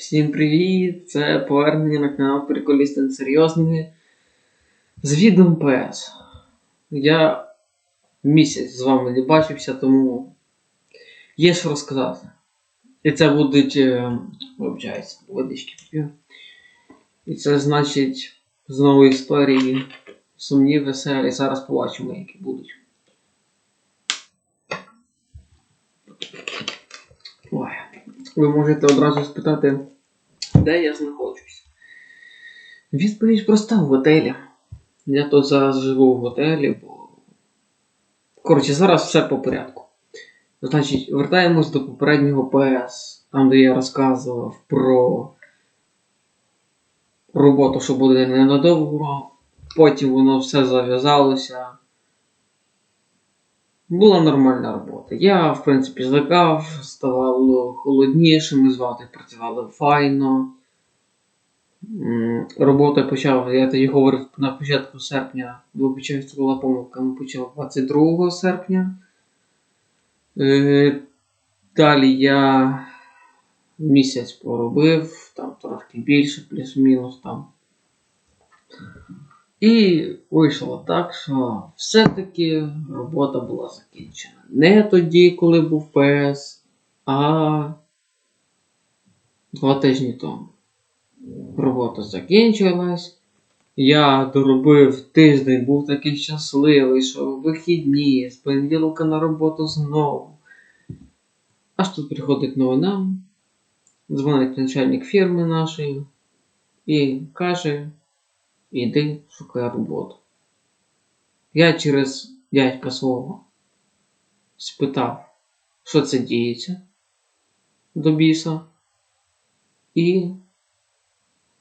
Всім привіт! Це повернення на канал Приколісти Несерйозний з відом ПС. Я місяць з вами не бачився, тому є що розказати. І це будуть. е, Вибачаюся, водички п'ю. І це значить знову історії сумні, веселі. Зараз побачимо, які будуть. Ви можете одразу спитати, де я знаходжусь. Відповідь проста в готелі. Я тут зараз живу в готелі, бо. Коротше, зараз все по порядку. Значить, вертаємось до попереднього ПС, там де я розказував про роботу, що буде ненадовго. Потім воно все зав'язалося. Була нормальна робота. Я, в принципі, звикав, ставало холодніше, ми з вами працювали файно. Я почав, я тоді говорив на початку серпня, вибачаю, це була помилка, ми почав 22 серпня. Е, Далі я місяць поробив, там трошки більше, плюс-мінус там. І вийшло так, що все-таки робота була закінчена. Не тоді, коли був ПС, а два тижні тому. Робота закінчилась. Я доробив тиждень, був такий щасливий, що вихідні, з понеділка на роботу знову. Аж тут приходить новина, дзвонить начальник фірми нашої і каже: іди шукай роботу. Я через дядька свого спитав, що це діється до біса. І,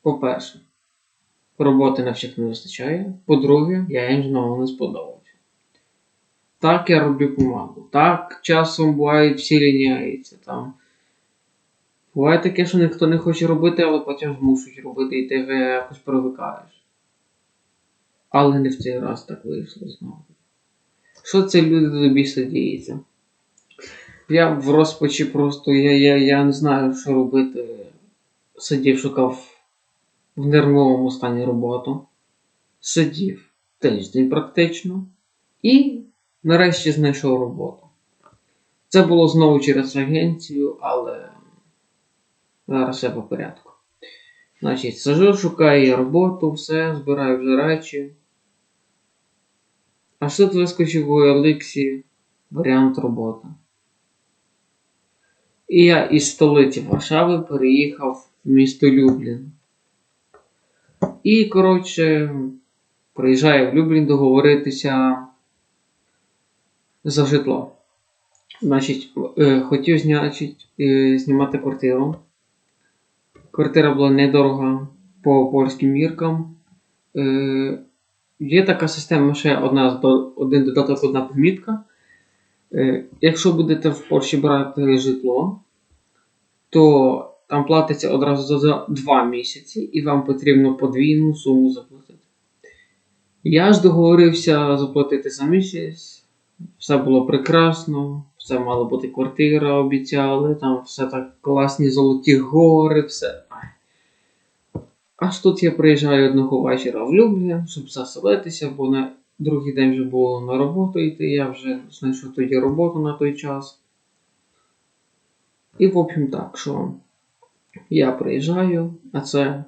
по-перше, роботи на всіх не вистачає. По-друге, я їм знову не сподобався. Так я роблю команду. Так часом буває всі ліняються там. Буває таке, що ніхто не хоче робити, але потім змушують робити, і ти вже якось привикаєш. Але не в цей раз так вийшло знову. Що це люди до біса діється? Я в розпачі просто, я, я, я не знаю, що робити. Сидів, шукав в нервовому стані роботу. Сидів тиждень практично. І нарешті знайшов роботу. Це було знову через агенцію, але зараз все по порядку. Значить, сижу, шукаю роботу, все, збираю вже речі. Аж тут вискочив у Еликсі варіант роботи. І я із столиці Варшави переїхав в місто Люблін. І, коротше, приїжджаю в Люблін договоритися за житло. Значить, е, хотів значить, е, знімати квартиру. Квартира була недорога по польським міркам. Є така система ще одна, один додаток, одна помітка. Е, Якщо будете в Польщі брати житло, то там платиться одразу за 2 місяці, і вам потрібно подвійну суму заплатити. Я ж договорився заплатити за місяць, все було прекрасно, все мало бути квартира, обіцяли, там все так класні золоті гори, все. Аж тут я приїжджаю одного вечора в Люблін, щоб заселитися, бо на другий день вже було на роботу йти, я вже знайшов тоді роботу на той час. І, в общем, так, що я приїжджаю, а це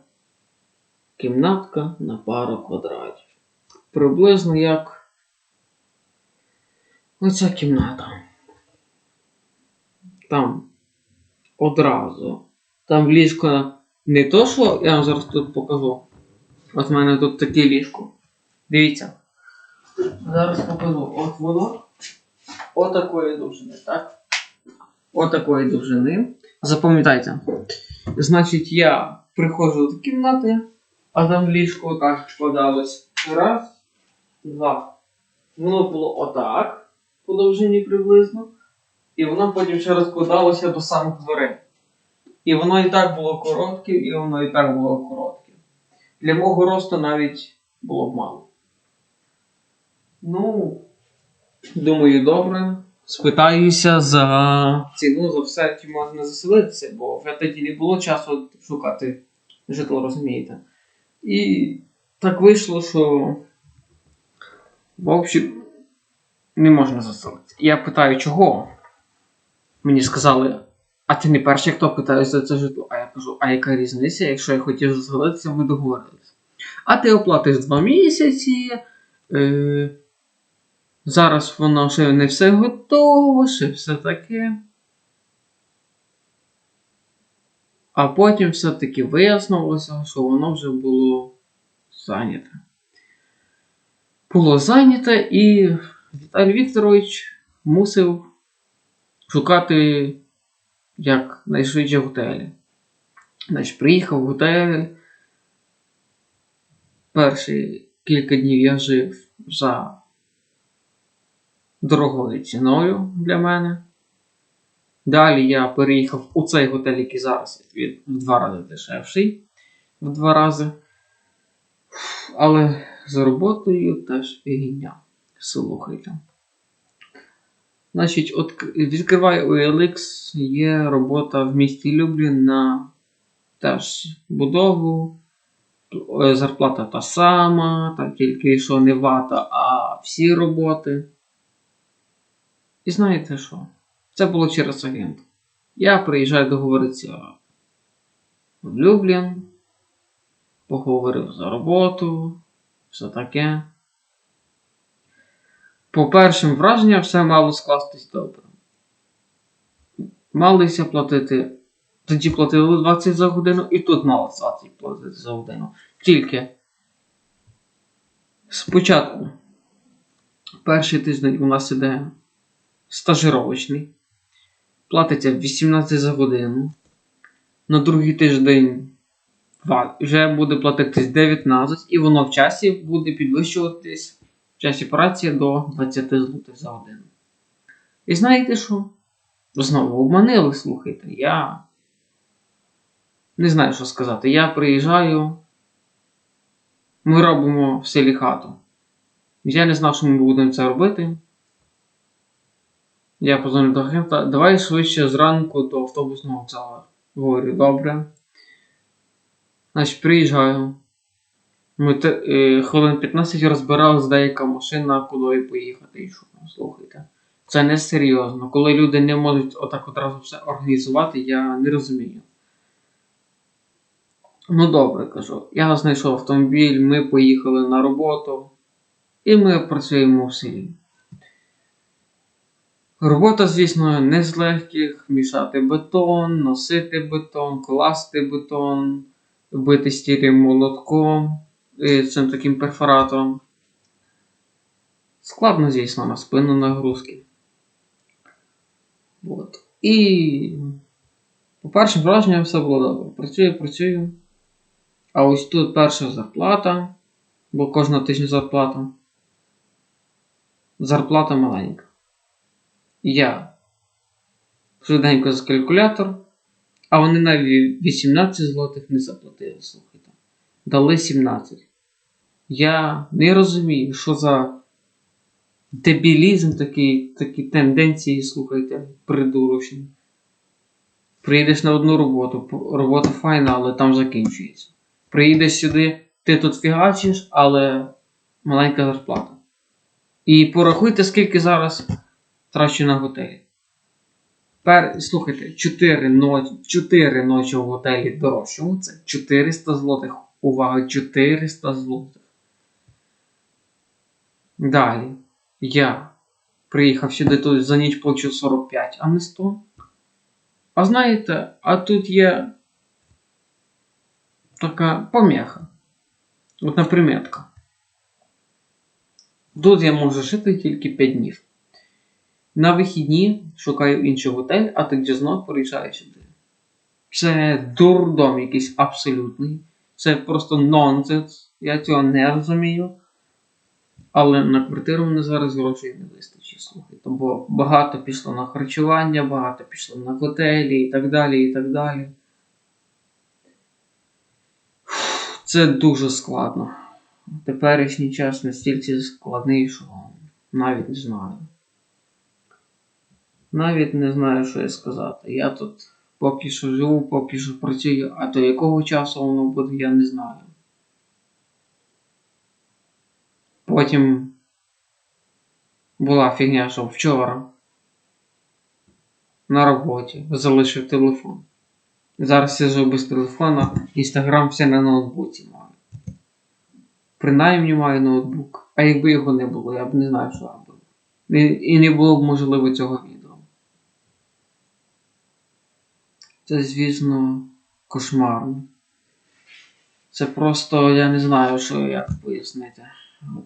кімнатка на пару квадратів. Приблизно як оця кімната. Там одразу. Там ліжко не то, що я вам зараз тут покажу. От в мене тут таке ліжко. Дивіться. Зараз покажу. От воно. Отакої довжини, так? Отакої довжини. Запам'ятайте. Значить, я приходжу до кімнати, а там ліжко так складалось. Раз, два. Воно було отак, по довжині приблизно. І воно потім ще розкладалося до самих дверей. І воно і так було коротке, і воно і так було коротке. Для мого росту навіть було б мало. Ну, думаю, добре. спитаюся за ціну за все, чи можна заселитися, бо вже тоді не було часу шукати житло, розумієте. І так вийшло, що в общем не можна заселитися. Я питаю, чого? Мені сказали, а ти не перший, хто питає за це житло. А я кажу, а яка різниця, якщо я хотів заселитися, ми договорилися. А ти оплатиш два місяці. Е, зараз воно ще не все готово, ще все таке. А потім все-таки вияснилося, що воно вже було зайняте. Було зайняте, і Віталій Вікторович мусив шукати як найшвидше готелі. Значить, приїхав в готель. Перші кілька днів я жив за дорогою ціною для мене. Далі я переїхав у цей готель, який зараз він в два рази дешевший. В два рази. Але з роботою теж фігня. Слухайте. Значить, от відкриваю OLX, є робота в місті Люблін на теж будову. Е, Зарплата та сама, там тільки що не вата, а всі роботи. І знаєте що? Це було через агент. Я приїжджаю договоритися в Люблін, поговорив за роботу, все таке. По першим враженням все мало скластись добре. Малися платити. Тоді платили 20 за годину, і тут мало 20 платити за годину. Тільки спочатку перший тиждень у нас іде стажировочний. Платиться 18 за годину. На другий тиждень вже буде платитись 19, і воно в часі буде підвищуватись в часі праці до 20 злотих за годину. І знаєте що? Знову обманили, слухайте. Я не знаю, що сказати. Я приїжджаю. Ми робимо в селі хату. Я не знав, що ми будемо це робити. Я позвонив до агента, давай швидше зранку до автобусного вокзалу. Говорю, добре. Значить, приїжджаю. Ми е, хвилин 15 розбирали, де яка машина, куди поїхати і що. Слухайте. Це не серйозно. Коли люди не можуть отак одразу все організувати, я не розумію. Ну добре, кажу. Я знайшов автомобіль, ми поїхали на роботу, і ми працюємо в селі. Робота, звісно, не з легких: мішати бетон, носити бетон, класти бетон, бити стілі молотком цим таким перфоратором. Складно, звісно, на спину нагрузки. От. І по першим враженням все було добре. Працюю, працюю. А ось тут перша зарплата, бо кожного тижня зарплата. Зарплата маленька. Я швиденько з калькулятор, а вони навіть 18 злотих не заплатили, слухайте. Дали 17. Я не розумію, що за дебілізм такі, такі тенденції, слухайте, придурочні. Приїдеш на одну роботу, робота файна, але там закінчується. Приїдеш сюди, ти тут фігачиш, але маленька зарплата. І порахуйте, скільки зараз трачу на готелі. Пер, слухайте, 4 ночі, 4 ночі в готелі дорожчому це 400 злотих. Увага, 400 злотих. Далі. Я приїхав сюди тут за ніч плачу 45, а не 100. А знаєте, а тут є така помеха. Одна приметка. Тут я можу жити тільки 5 днів. На вихідні шукаю інший готель, а тоді знов приїжджаю сюди. Це дурдом якийсь абсолютний. Це просто нонсенс. Я цього не розумію. Але на квартиру мене зараз грошей не вистачить, слухайте. Бо багато пішло на харчування, багато пішло на готелі і так далі. і так далі. Це дуже складно. Теперішній час настільки складний, що навіть не знаю. Навіть не знаю, що і сказати. Я тут поки що живу, поки що працюю, а до якого часу воно буде, я не знаю. Потім була фігня, що вчора на роботі залишив телефон. Зараз сижу без телефона, інстаграм все на ноутбуці маю. Принаймні маю ноутбук. А якби його не було, я б не знаю, що. І, і не було б можливо цього відео. Це, звісно, кошмарно. Це просто я не знаю, що як пояснити.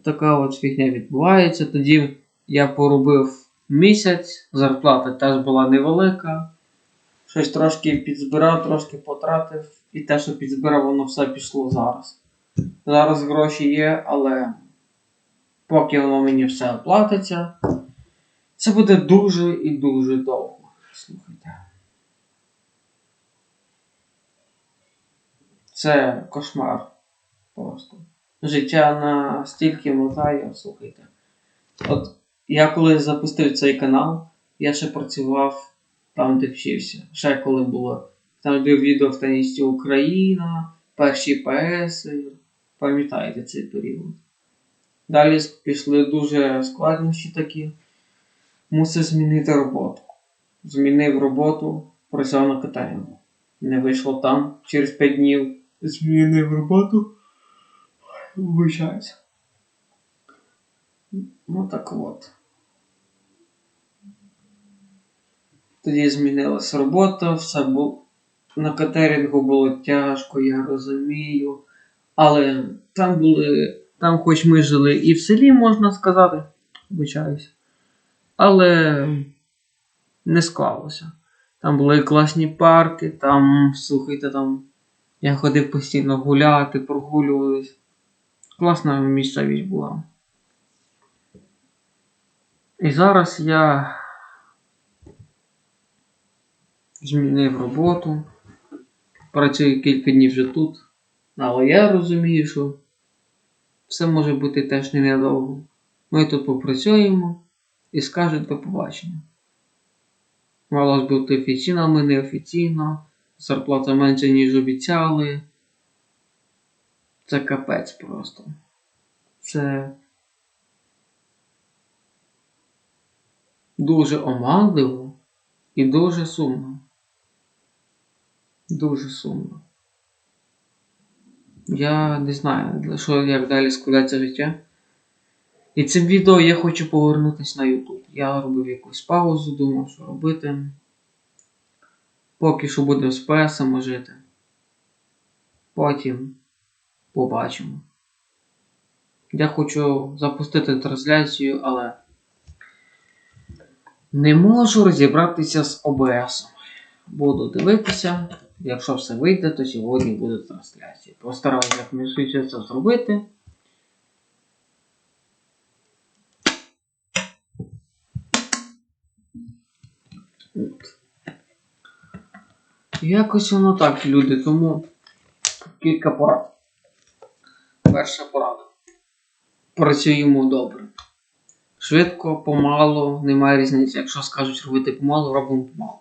Така от фігня відбувається. Тоді я поробив місяць, зарплата теж була невелика. Щось трошки підзбирав, трошки потратив, і те, що підзбирав, воно все пішло зараз. Зараз гроші є, але поки воно мені все оплатиться, це буде дуже і дуже довго. Слухайте. Це кошмар. Просто. Життя настільки мотає, слухайте. От я коли запустив цей канал, я ще працював там, де вчився. Ще коли було. Там де відео в теністі Україна, перші ПС. Пам'ятаєте цей період. Далі пішли дуже складнощі такі. Мусив змінити роботу. Змінив роботу, працював на катарінгу. Не вийшло там через 5 днів. Змінив роботу. Вибачаюся. Ну так от. Тоді змінилася робота, все було. На катерингу було тяжко, я розумію. Але там були. Там хоч ми жили і в селі, можна сказати. Вибачаюся. Але не склалося. Там були класні парки, там, слухайте, там. Я ходив постійно гуляти, прогулювались. Класна місцевість була. І зараз я змінив роботу. Працюю кілька днів вже тут. Але я розумію, що все може бути теж не недовго. Ми тут попрацюємо і скажуть до побачення. Мало бути офіційно, ми неофіційно. Зарплата менше, ніж обіцяли. Це капець просто. Це дуже оманливо і дуже сумно. Дуже сумно. Я не знаю, для що як далі складається життя. І цим відео я хочу повернутися на YouTube. Я робив якусь паузу, думав, що робити. Поки що будемо з PS жити. Потім побачимо. Я хочу запустити трансляцію, але не можу розібратися з OBS. Буду дивитися. Якщо все вийде, то сьогодні буде трансляція. Постараюся якнайшвидше це зробити. От. Якось воно так, люди, тому кілька порад. Перша порада. Працюємо добре. Швидко, помало, немає різниці. Якщо скажуть робити помалу, робимо помалу.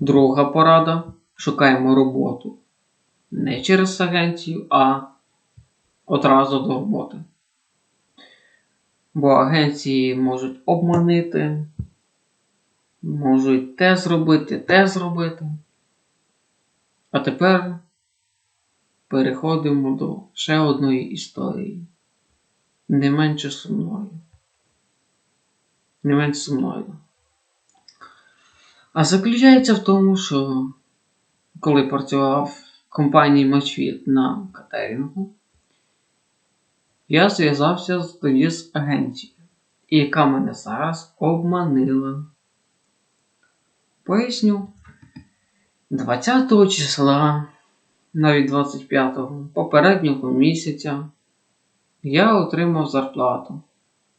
Друга порада. Шукаємо роботу. Не через агенцію, а одразу до роботи. Бо агенції можуть обманити, можуть те зробити, те зробити. А тепер переходимо до ще одної історії. Не менше сумною. Не менш сумною. А заключається в тому, що коли працював в компанії Мачвіт на катерингу, я зв'язався тоді з агенцією, яка мене зараз обманила. Поясню, 20 числа, навіть 25-го, попереднього місяця, я отримав зарплату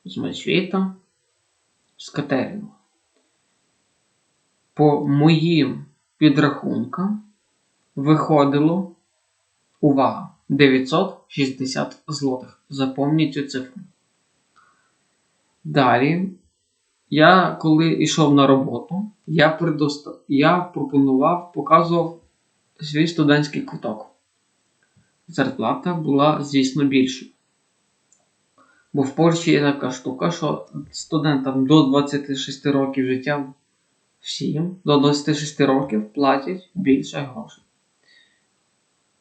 з Мачвіта з катерингу. По моїм підрахункам виходило увага 960 злотих. Запомніть цю цифру. Далі Я коли йшов на роботу, я, я пропонував, показував свій студентський квиток. Зарплата була, звісно, більшою. Бо в Польщі є така штука, що студентам до 26 років життя всім до 26 років платять більше грошей.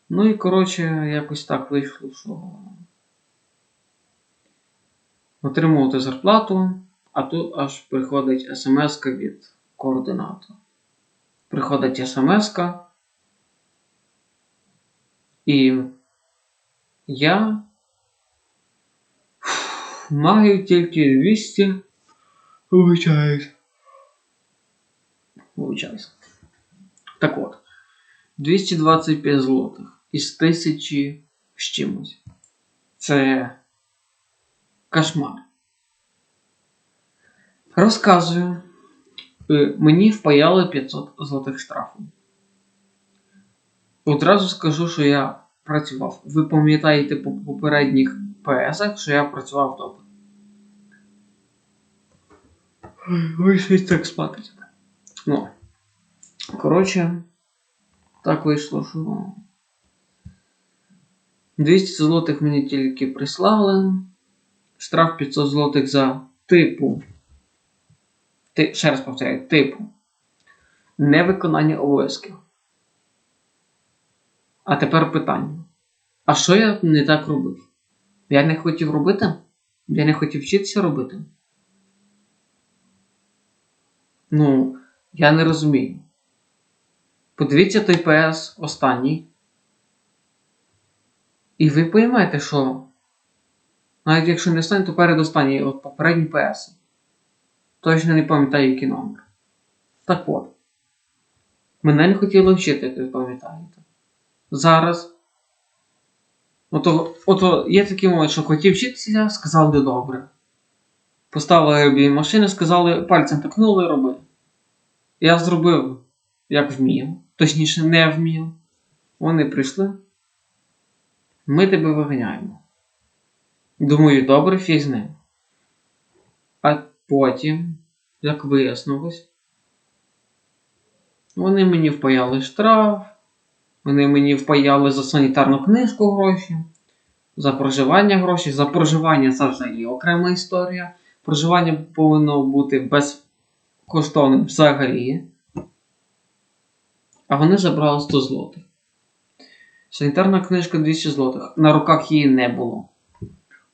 Ну і коротше, якось так вийшло, що отримувати зарплату, а тут аж приходить смс від координатора. Приходить смс і я маю тільки 200. Вибачаюсь. Вибачаюсь. Так от. 225 злотих із тисячі з чимось. Це кошмар. Розказую. Е, Мені впаяли 500 злотих штрафу. Одразу скажу, що я працював. Ви пам'ятаєте по попередніх ПСах, що я працював добре. Ви щось так спати. Ну. Коротше, так вийшло, що 200 злотих мені тільки прислали. Штраф 500 злотих за типу. Ти, ще раз повторяю, типу. Невиконання обов'язків. А тепер питання. А що я не так робив? Я не хотів робити? Я не хотів вчитися робити? Ну, я не розумію. Подивіться той ПС останній. І ви поймете, що навіть якщо не останній, то передостанній, от попередній ПС. Точно не пам'ятаю, який номер. Так от. Мене не хотіли вчити, як ви пам'ятаєте. Зараз. Ото, ото є такий момент, що хотів вчитися, сказали добре. Поставили біля машини, сказали, пальцем тикнули, роби. Я зробив, як вмів. Точніше, не вмів. Вони прийшли. Ми тебе виганяємо. Думаю, добре, ним. А потім, як вияснилось, вони мені впаяли штраф, вони мені впаяли за санітарну книжку гроші, за проживання гроші. За проживання це взагалі окрема історія. Проживання повинно бути безкоштовним взагалі. А вони забрали 100 злотих. Санітарна книжка 200 злотих. На руках її не було.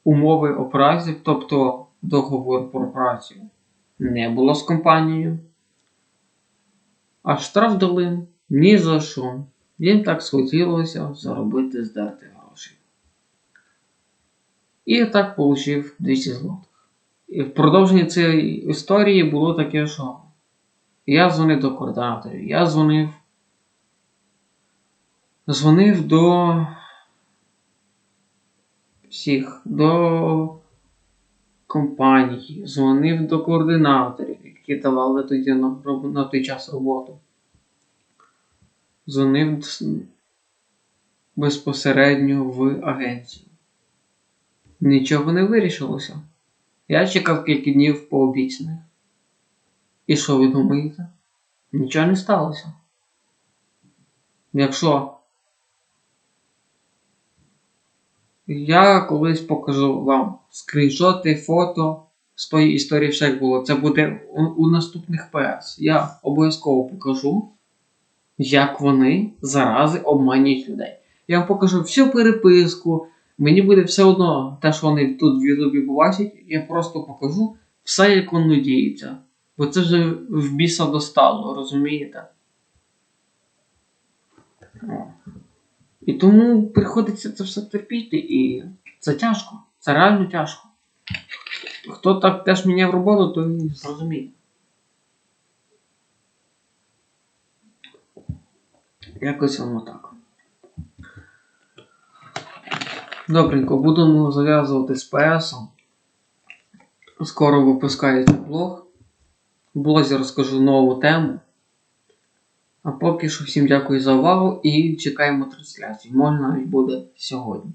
Умови операції, тобто договор про працю, не було з компанією. А штраф дали ні за що. Їм так схотілося заробити здерти гроші. І так отримав 200 злотих. І в продовженні цієї історії було таке, що я дзвонив до координаторів, я дзвонив. Дзвонив до всіх, до компаній, дзвонив до координаторів, які давали тоді на, на той час роботу. Дзвонив безпосередньо в агенцію. Нічого не вирішилося. Я чекав кілька днів по обіцяних. І що ви думаєте? Нічого не сталося. Якщо я колись покажу вам скріншоти, фото з тої історії, все як було. Це буде у, наступних ПС. Я обов'язково покажу, як вони зарази обманюють людей. Я вам покажу всю переписку. Мені буде все одно те, що вони тут в Ютубі побачать, я просто покажу все, як воно діється. Бо це вже в біса достало, розумієте? І тому приходиться це все терпіти, і це тяжко. Це реально тяжко. Хто так теж міняв роботу, той зрозуміє. Якось воно так. Добренько, будемо зав'язувати з PS. Скоро випускається блог. В блозі розкажу нову тему. А поки що всім дякую за увагу і чекаємо трансляцію. Можна навіть буде сьогодні.